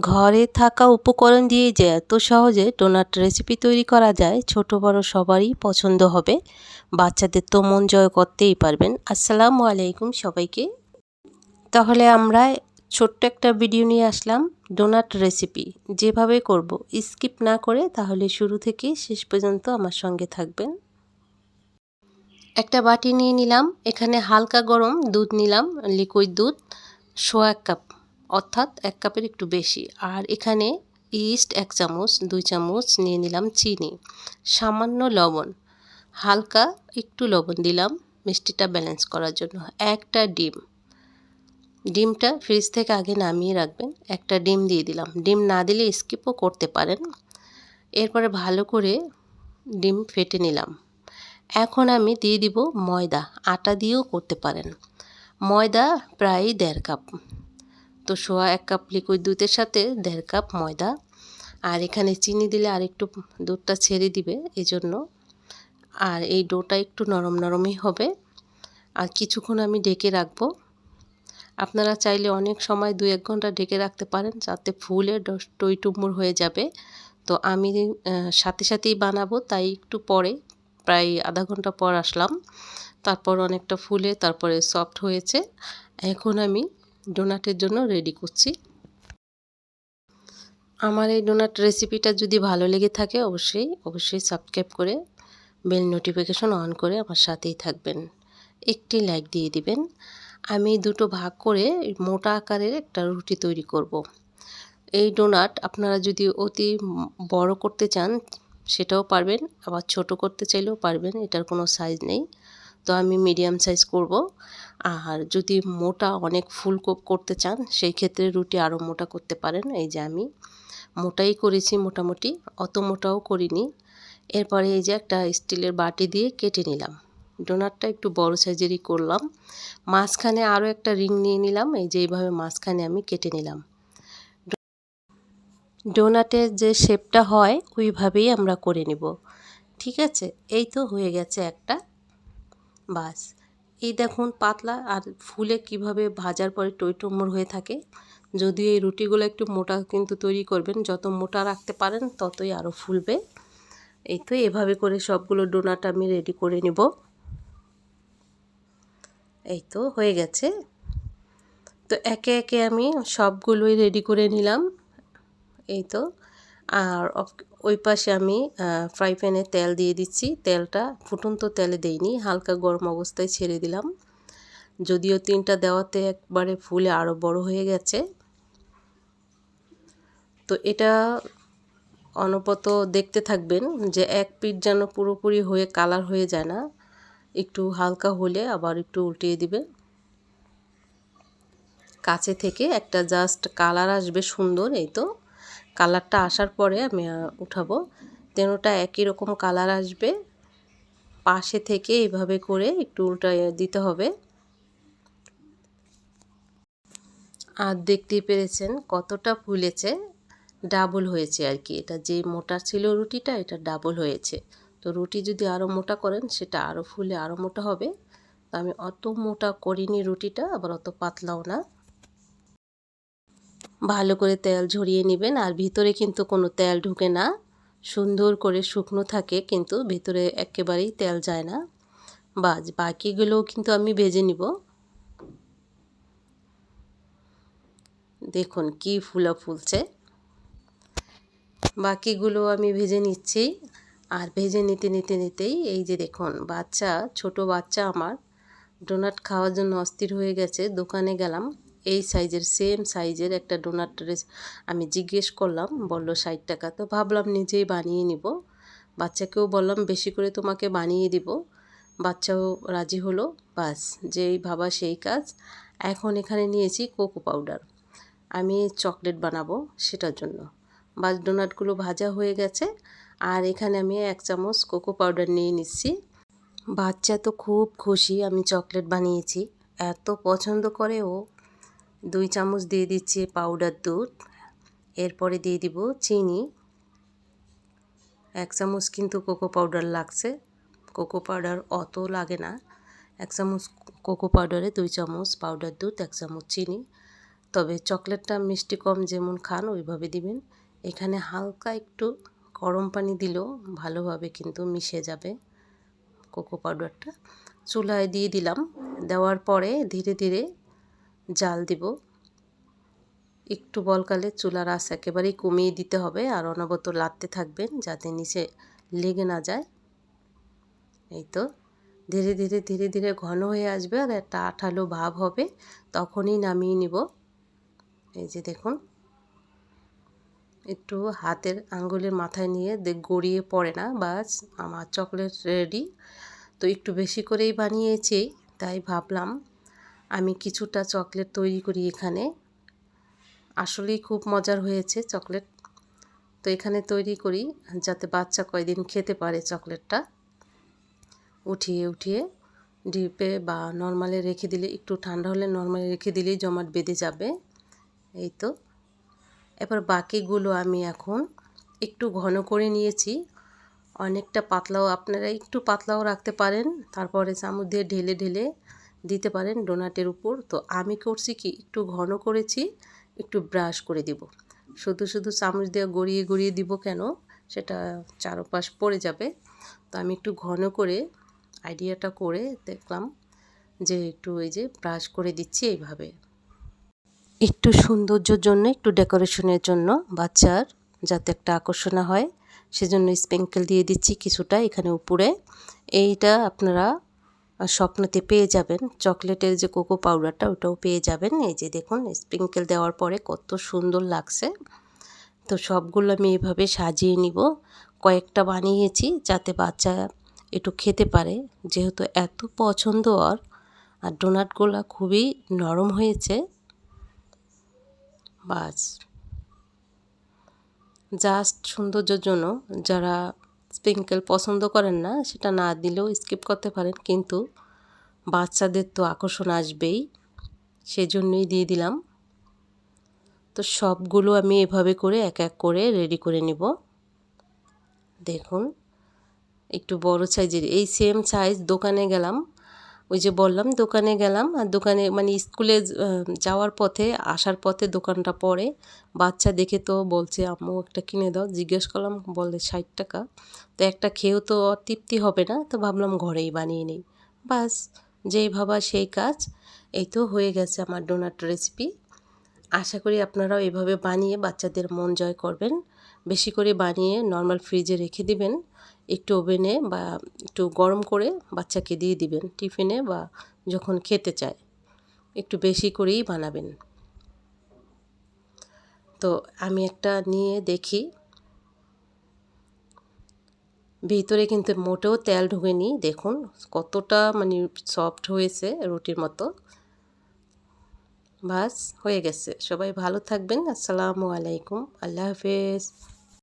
ঘরে থাকা উপকরণ দিয়ে যে এত সহজে ডোনাট রেসিপি তৈরি করা যায়, ছোট বড় সবারই পছন্দ হবে। বাচ্চাদের তো মন জয় করতেই পারবেন। আসসালামু আলাইকুম সবাইকে। তাহলে আমরা ছোট্ট একটা ভিডিও নিয়ে আসলাম, ডোনাট রেসিপি। যেভাবে করব, স্কিপ না করে তাহলে শুরু থেকে শেষ পর্যন্ত আমার সঙ্গে থাকবেন। একটা বাটি নিয়ে নিলাম, এখানে হালকা গরম দুধ নিলাম লিকুইড দুধ, সোয়া এক কাপ। অর্থাৎ এক কাপের একটু বেশি। আর এখানে ইস্ট এক চামচ, দুই চামচ নিয়ে নিলাম চিনি। সামান্য লবণ। হালকা একটু লবণ দিলাম মিষ্টিটা ব্যালেন্স করার জন্য। একটা ডিম। ডিমটা ফ্রিজ থেকে আগে নামিয়ে রাখবেন। একটা ডিম দিয়ে দিলাম। ডিম না দিলে স্কিপও করতে পারেন। এরপরে ভালো করে ডিম ফেটে নিলাম। এখন আমি দিয়ে দিব ময়দা। আটা দিয়েও করতে পারেন। ময়দা প্রায় দেড় কাপ। তো সোয়া এক কাপ লিকুইড দুধের সাথে দেড় কাপ ময়দা। আর এখানে চিনি দিলে আর একটু দুধটা ছেড়ে দিবে এই জন্য আর এই ডোটা একটু নরম নরমই হবে। আর কিছুক্ষণ আমি ডেকে রাখব। আপনারা চাইলে অনেক সময় দু এক ঘণ্টা ডেকে রাখতে পারেন, যাতে ফুলে টই টুমুর হয়ে যাবে। তো আমি সাথে সাথেই বানাবো, তাই একটু পরে, প্রায় আধা ঘণ্টা পর আসলাম। তারপর অনেকটা ফুলে, তারপরে সফট হয়েছে। এখন আমি ডোনাটের জন্য রেডি করছি। আমার এই ডোনাট রেসিপিটা যদি ভালো লেগে থাকে অবশ্যই অবশ্যই সাবস্ক্রাইব করে বেল নোটিফিকেশন অন করে আমার সাথেই থাকবেন। একটি লাইক দিয়ে দিবেন। আমি দুটো ভাগ করে মোটা আকারের একটা রুটি তৈরি করব। এই ডোনাট আপনারা যদি অতি বড় করতে চান, সেটাও পারবেন, আবার ছোট করতে চাইলেও পারবেন, এটার কোনো সাইজ নেই। তো আমি মিডিয়াম সাইজ করব। আর যদি মোটা অনেক ফুল করতে চান, সেই ক্ষেত্রে রুটি আরও মোটা করতে পারেন। এই যে আমি মোটাই করেছি মোটামুটি, অত মোটাও করিনি। এরপরে এই যে একটা স্টিলের বাটি দিয়ে কেটে নিলাম। ডোনাটটা একটু বড় সাইজেরই করলাম। মাঝখানে আরও একটা রিং নিয়ে নিলাম, এই যে এইভাবে মাঝখানে আমি কেটে নিলাম। ডোনাটের যে শেপটা হয়, ওইভাবেই আমরা করে নিব। ঠিক আছে? এই তো হয়ে গেছে একটা। বাস। এই দেখুন পাতলা আর ফুলে কীভাবে ভাজার পরে টইটুমোর হয়ে থাকে। যদিও এই রুটিগুলো একটু মোটা কিন্তু তৈরি করবেন। যত মোটা রাখতে পারেন ততই আরও ফুলবে। এই তো এভাবে করে সবগুলো ডোনাট আমি রেডি করে নেব। এই তো হয়ে গেছে। তো একে একে আমি সবগুলোই রেডি করে নিলাম। এই তো আর ওই পাশে আমি ফ্রাই প্যানে তেল দিয়ে দিচ্ছি। তেলটা ফুটন্ত তেলে দেইনি, হালকা গরম অবস্থায় ছেড়ে দিলাম। যদিও তিনটা দেওয়াতে একবারে ফুলে আরও বড় হয়ে গেছে। তো এটা অনপত দেখতে থাকবেন যে এক পিঠ যেন পুরোপুরি হয়ে কালার হয়ে যায় না। একটু হালকা হলে আবার একটু উল্টিয়ে দিবে কাছে থেকে একটা জাস্ট কালার আসবে সুন্দর, এই তো। কালারটা আসার পরে আমি উঠাবো। তেনোটা একই রকম কালার আসবে। পাশে থেকে এইভাবে করে একটু উল্টা দিতে হবে। আর দেখতেই পেরেছেন কতটা ফুলেছে, ডাবল হয়েছে আর কি। এটা যে মোটা ছিল রুটিটা, এটা ডাবল হয়েছে। তো রুটি যদি আরও মোটা করেন, সেটা আরও ফুলে আরও মোটা হবে। তো আমি অত মোটা করিনি রুটিটা, আবার অত পাতলাও না। ভালো করে তেল ঝরিয়ে নেবেন আর ভিতরে কিন্তু কোনো তেল ঢুকে না। সুন্দর করে শুকনো থাকে কিন্তু ভিতরে একেবারেই তেল যায় না। বাজ, বাকিগুলোও কিন্তু আমি ভেজে নিব। দেখুন কি ফুলা ফুলছে। বাকিগুলো আমি ভেজে নিচ্ছি। আর ভেজে নিতে নিতে, নিতেই এই যে দেখুন বাচ্চা, ছোট বাচ্চা আমার। ডোনাট খাওয়ার জন্য অস্থির হয়ে গেছে, দোকানে গেলাম। এই সাইজের, সেম সাইজের একটা ডোনাট আমি জিজ্ঞেস করলাম, বলল, ষাট টাকা। তো ভাবলাম নিজেই বানিয়ে নিব। বাচ্চাকেও বললাম, বেশি করে তোমাকে বানিয়ে দিব। বাচ্চাও রাজি হলো, বাস, যেই ভাবা সেই কাজ। এখন এখানে নিয়েছি কোকো পাউডার। আমি চকলেট বানাবো সেটার জন্য। বাস, ডোনাটগুলো ভাজা হয়ে গেছে। আর এখানে আমি এক চামচ কোকো পাউডার নিয়ে নিচ্ছি। বাচ্চা তো খুব খুশি আমি চকলেট বানিয়েছি। এত পছন্দ করে ও দুই চামচ দিয়ে দিচ্ছি পাউডার দুধ। এরপরে দিয়ে দিব চিনি। এক চামচ কিন্তু কোকো পাউডার লাগছে। কোকো পাউডার অত লাগে না। এক চামচ কোকো পাউডারে দুই চামচ পাউডার দুধ, এক চামচ চিনি। তবে চকলেটটা মিষ্টি কম যেমন খান, ওইভাবে দিবেন। এখানে হালকা একটু গরম পানি দিলেও ভালোভাবে কিন্তু মিশে যাবে কোকো পাউডারটা চুলায় দিয়ে দিলাম। দেওয়ার পরে ধীরে ধীরে জাল দিব। একটু বলকালে চুলার আঁচ একেবারেই কমিয়ে দিতে হবে আর অনবত লাড়তে থাকবেন যাতে নিচে লেগে না যায়। এই তো, ধীরে ধীরে ধীরে ধীরে ঘন হয়ে আসবে আর একটা আঠালো ভাব হবে, তখনই নামিয়ে নিব। এই যে দেখুন, একটু হাতের আঙ্গুলের মাথায় নিয়ে গড়িয়ে পড়ে না, বাস আমার চকলেট রেডি। তো একটু বেশি করেই বানিয়েছি, তাই ভাবলাম আমি কিছুটা চকলেট তৈরি করি এখানে। আসলেই খুব মজার হয়েছে চকলেট। তো এখানে তৈরি করি যাতে বাচ্চা কয়দিন খেতে পারে চকলেটটা। উঠিয়ে উঠিয়ে ডিপে বা নর্মালে রেখে দিলে, একটু ঠান্ডা হলে নর্মালে রেখে দিলেই জমাট বেঁধে যাবে। এই তো। এবার বাকিগুলো আমি এখন একটু ঘন করে নিয়েছি। অনেকটা পাতলাও, আপনারা একটু পাতলাও রাখতে পারেন। তারপরে চামচ দিয়ে ঢেলে ঢেলে দিতে পারেন ডোনাটের উপর। তো আমি করছি কি, একটু ঘন করেছি, একটু ব্রাশ করে দিব। শুধু শুধু চামচ দিয়ে গড়িয়ে গড়িয়ে দিব কেন, সেটা চারপাশ পড়ে যাবে। তো আমি একটু ঘন করে আইডিয়াটা করে দেখলাম যে একটু এই যে ব্রাশ করে দিচ্ছি এইভাবে। একটু সৌন্দর্যর জন্য, একটু ডেকোরেশনের জন্য বাচ্চার যাতে একটা আকর্ষণ হয়, সেজন্য স্প্রিঙ্কেল দিয়ে দিচ্ছি কিছুটা এখানে উপরে। এইটা আপনারা স্বপ্নতে পেয়ে যাবেন। চকলেটের যে কোকো পাউডারটা, ওটাও পেয়ে যাবেন। এই যে দেখুন স্প্রিঙ্কেল দেওয়ার পরে কত সুন্দর লাগছে। তো সবগুলো আমি এভাবে সাজিয়ে নিব। কয়েকটা বানিয়েছি যাতে বাচ্চা একটু খেতে পারে। যেহেতু এত পছন্দ আর আর ডোনাটগুলো খুবই নরম হয়েছে। বাস। জাস্ট সৌন্দর্যের জন্য যারা স্প্রিঙ্কেল পছন্দ করেন না, সেটা না দিলেও স্কিপ করতে পারেন, কিন্তু বাচ্চাদের তো আকর্ষণ আসবেই, সেজন্যই দিয়ে দিলাম। তো সবগুলো আমি এভাবে করে এক এক করে রেডি করে নিব। দেখুন, একটু বড় সাইজের এই সেম সাইজ দোকানে গেলাম ওই যে বললাম, দোকানে গেলাম। আর দোকানে মানে স্কুলে যাওয়ার পথে, আসার পথে দোকানটা পড়ে। বাচ্চা দেখে তো বলছে, আম্মু, একটা কিনে দাও। জিজ্ঞেস করলাম, বলে ষাট টাকা। তো একটা খেয়েও তো তৃপ্তি হবে না। তো ভাবলাম ঘরেই বানিয়ে নিই। বাস, যেই ভাবা সেই কাজ। এই তো হয়ে গেছে আমার ডোনাট রেসিপি আশা করি আপনারাও এভাবে বানিয়ে বাচ্চাদের মন জয় করবেন। বেশি করে বানিয়ে নর্মাল ফ্রিজে রেখে দিবেন। একটু ওভেনে বা একটু গরম করে বাচ্চাকে দিয়ে দিবেন টিফিনে বা যখন খেতে চায়। একটু বেশি করেই বানাবেন। তো আমি একটা নিয়ে দেখি। ভিতরে কিন্তু মোটেও তেল ঢুকেনি, দেখুন কতটা মানে সফট হয়েছে রুটির মতো। বাস হয়ে গেছে। সবাই ভালো থাকবেন। আসসালামু আলাইকুম। আল্লাহ হাফেজ।